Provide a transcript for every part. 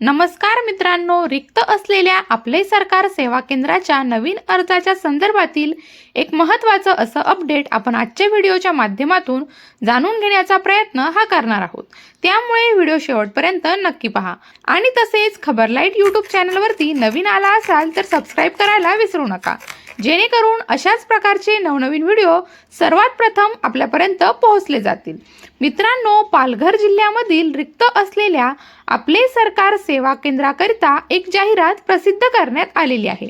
नमस्कार मित्रांनो रिक्त असलेल्या आपले सरकार सेवा केंद्राच्या नवीन अर्जाच्या संदर्भातील एक महत्त्वाचं असं अपडेट आपण आजच्या व्हिडिओच्या माध्यमातून जाणून घेण्याचा प्रयत्न हा करणार आहोत. त्यामुळे व्हिडिओ शेवटपर्यंत नक्की पहा. आणि तसेच खबरलाईट यूट्यूब चॅनलवरती नवीन आला असाल तर सबस्क्राईब करायला विसरू नका. जेणेकरून अशाच प्रकारचे नवनवीन व्हिडिओ सर्वात प्रथम आपल्यापर्यंत पोहोचले जातील. मित्रांनो पालघर जिल्ह्यामधील रिक्त असलेल्या आपले सरकार सेवा केंद्राकरिता एक जाहिरात प्रसिद्ध करण्यात आलेली आहे.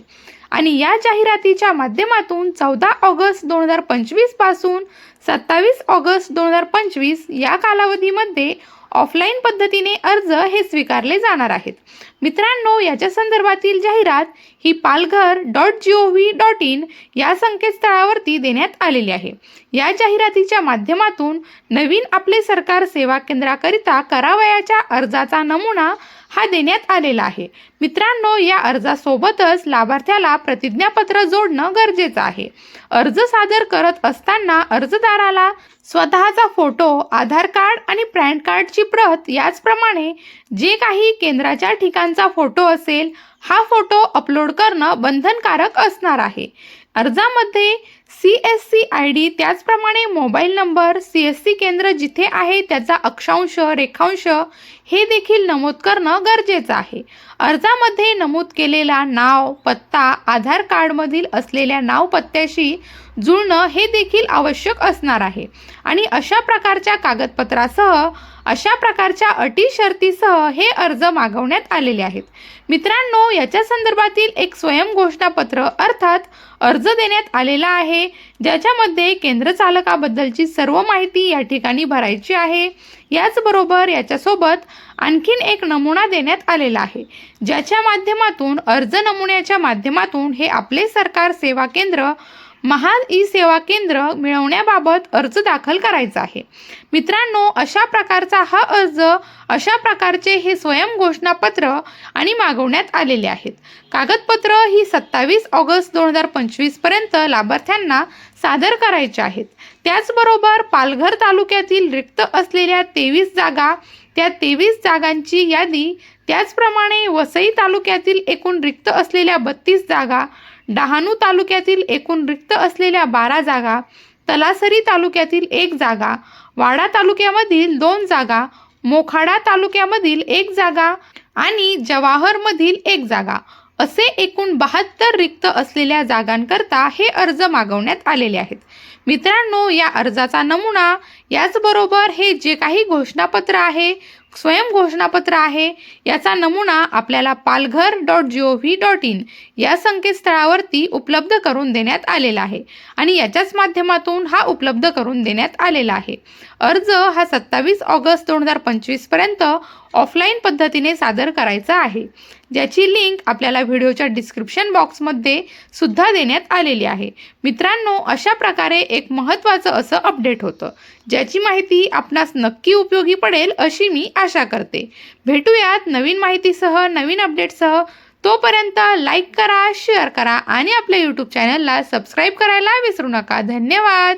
आणि या जाहिरातीच्या माध्यमातून चौदा ऑगस्ट दोन हजार पंचवीसपासून सत्तावीस ऑगस्ट दोन हजार पंचवीस या कालावधीमध्ये ऑफलाईन पद्धतीने अर्ज हे स्वीकारले जाणार आहेत. मित्रांनो याच्या संदर्भातील जाहिरात ही Palghar dot G O V dot in या संकेतस्थळावरती देण्यात आलेली आहे. या जाहिरातीच्या माध्यमातून नवीन आपले सरकार सेवा केंद्राकरिता करावयाच्या अर्जाचा नमुना हा देण्यात आलेला आहे. मित्रांनो या अर्जासोबतच लाभार्थ्याला प्रतिज्ञापत्र जोडणं गरजेचं आहे. अर्ज सादर करत असताना अर्जदाराला स्वतःचा फोटो आधार कार्ड आणि पॅन कार्डची प्रत याचप्रमाणे जे काही केंद्राच्या ठिकाणचा फोटो असेल हा फोटो अपलोड करणं बंधनकारक असणार आहे. अर्जामध्ये C S C I D त्याचप्रमाणे mobile number C S C केंद्र जिथे आहे त्याचा अक्षांश रेखांश हे देखील नमूद करणं गरजेचं आहे. अर्जामध्ये नमूद केलेला नाव पत्ता आधार कार्डमधील असलेल्या नाव पत्त्याशी जुळणं हे देखील आवश्यक असणार आहे. आणि अशा प्रकारच्या कागदपत्रासह अशा प्रकारच्या अटी शर्तीसह हे अर्ज मागवण्यात आलेले आहेत. मित्रांनो याच्या संदर्भातील एक स्वयंघोषणापत्र अर्थात अर्ज देण्यात आलेला आहे. ज्याच्यामध्ये केंद्र चालकाबद्दलची सर्व माहिती या ठिकाणी भरायची आहे. याचबरोबर याच्यासोबत आणखीन एक नमुना देण्यात आलेला आहे. ज्याच्या माध्यमातून अर्ज नमुन्याच्या माध्यमातून हे आपले सरकार सेवा केंद्र महा ई सेवा केंद्र मिळवण्याबाबत अर्ज दाखल करायचा आहे. मित्रांनो अशा प्रकारचा हा अर्ज अशा प्रकारचे हे स्वयं घोषणापत्र आणि मागवण्यात आलेले आहेत. कागदपत्र ही सत्तावीस ऑगस्ट दोन हजार पंचवीसपर्यंत लाभार्थ्यांना सादर करायचे आहेत. त्याचबरोबर पालघर तालुक्यातील रिक्त असलेल्या तेवीस जागा त्या तेवीस जागांची यादी त्याचप्रमाणे वसई तालुक्यातील एकूण रिक्त असलेल्या बत्तीस जागा डहाणू तालुक्यातील एकूण रिक्त असलेल्या बारा जागा तलासरी तालुक्यातील एक जागा वाडा तालुक्यामधील दोन जागा मोखाडा तालुक्यामधील एक जागा आणि जवाहरमधील एक जागा असे एकूण बहात्तर रिक्त असलेल्या जागांकरता हे अर्ज मागवण्यात आलेले आहेत. मित्रांनो या अर्जाचा नमुना याचबरोबर हे जे काही घोषणापत्र आहे स्वयं घोषणापत्र आहे याचा नमुना आपल्याला Palghar dot G O V dot in या संकेतस्थळावरती उपलब्ध करून देण्यात आलेला आहे आणि याच्याच माध्यमातून हा उपलब्ध करून देण्यात आलेला आहे. अर्ज हा सत्तावीस ऑगस्ट दोन हजार पंचवीसपर्यंत ऑफलाईन पद्धतीने सादर करायचा आहे. ज्याची लिंक आपल्याला व्हिडिओच्या डिस्क्रिप्शन बॉक्समध्ये सुद्धा देण्यात आलेली आहे. मित्रांनो अशा प्रकारे एक महत्त्वाचं असं अपडेट होतं. ज्याची माहिती आपणास नक्की उपयोगी पडेल अशी मी आशा करते. भेटूयात नवीन माहितीसह नवीन अपडेटसह तोपर्यंत लाईक करा शेअर करा आणि आपल्या यूट्यूब चॅनलला सबस्क्राईब करायला विसरू नका. धन्यवाद!